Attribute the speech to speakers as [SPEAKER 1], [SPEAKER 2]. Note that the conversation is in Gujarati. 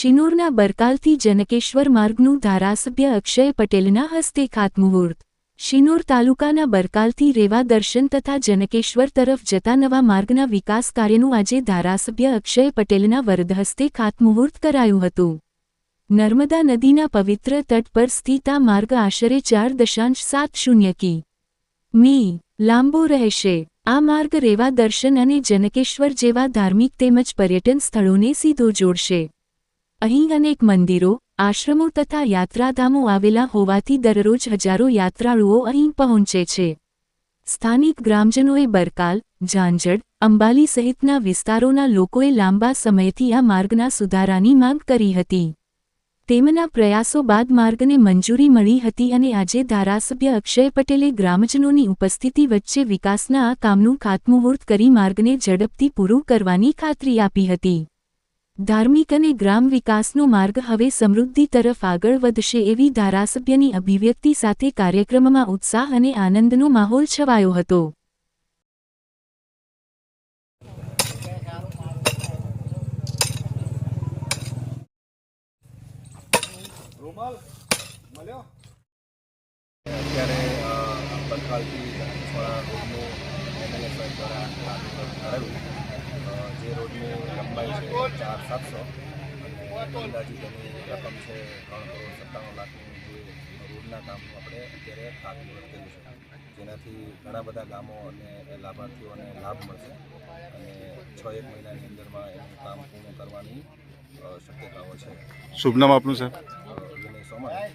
[SPEAKER 1] શિનોરના બરકાલથી જનકેશ્વર માર્ગનું ધારાસભ્ય અક્ષય પટેલના હસ્તે ખાતમુહૂર્ત. શિનોર તાલુકાના બરકાલથી રેવા દર્શન તથા જનકેશ્વર તરફ જતા નવા માર્ગના વિકાસ કાર્યનું આજે ધારાસભ્ય અક્ષય પટેલના વરદ હસ્તે ખાતમુહૂર્ત કરાયું હતું. નર્મદા નદીના પવિત્ર તટ પર સ્થિત આ માર્ગ આશરે ચાર દશાંશ સાત શૂન્ય કી. મી. લાંબો રહેશે. આ માર્ગ રેવા દર્શન અને જનકેશ્વર જેવા ધાર્મિક તેમજ પર્યટન સ્થળોને સીધો જોડશે. અહીં અનેક મંદિરો, આશ્રમો તથા યાત્રાધામો આવેલા હોવાથી દરરોજ હજારો યાત્રાળુઓ અહીં પહોંચે છે. સ્થાનિક ગ્રામજનોએ બરકાલ ઝાંઝડ અંબાલી સહિતના વિસ્તારોના લોકોએ લાંબા સમયથી આ માર્ગના સુધારાની માંગ કરી હતી. તેમના પ્રયાસો બાદ માર્ગને મંજૂરી મળી હતી અને આજે ધારાસભ્ય અક્ષય પટેલે ગ્રામજનોની ઉપસ્થિતિ વચ્ચે વિકાસના આ કામનું ખાતમુહૂર્ત કરી માર્ગને ઝડપથી પૂરું કરવાની ખાતરી આપી હતી. ધાર્મિક અને ગ્રામ વિકાસનો માર્ગ હવે સમૃદ્ધિ તરફ આગળ વધશે એવી ધારાસભ્યની અભિવ્યક્તિ સાથે કાર્યક્રમમાં ઉત્સાહ અને આનંદનો માહોલ છવાયો હતો.
[SPEAKER 2] અત્યારે એમએલએ સાહેબ દ્વારા કામ કરાવ્યું અ, જે રોડની લંબાઈ છે ચાર સાતસો અને અંદાજિત એની રકમ છે ત્રણ કરોડ સત્તાણું લાખની જે રોડના કામનું આપણે અત્યારે ખાતમુહૂર્ત કર્યું છે. જેનાથી ઘણા બધા ગામો અને લાભાર્થીઓને લાભ મળશે અને છ એક મહિનાની અંદરમાં એનું કામ પૂર્ણ કરવાની શક્યતાઓ છે.
[SPEAKER 3] શુભ નામ આપનું સાહેબ
[SPEAKER 2] સોમાણી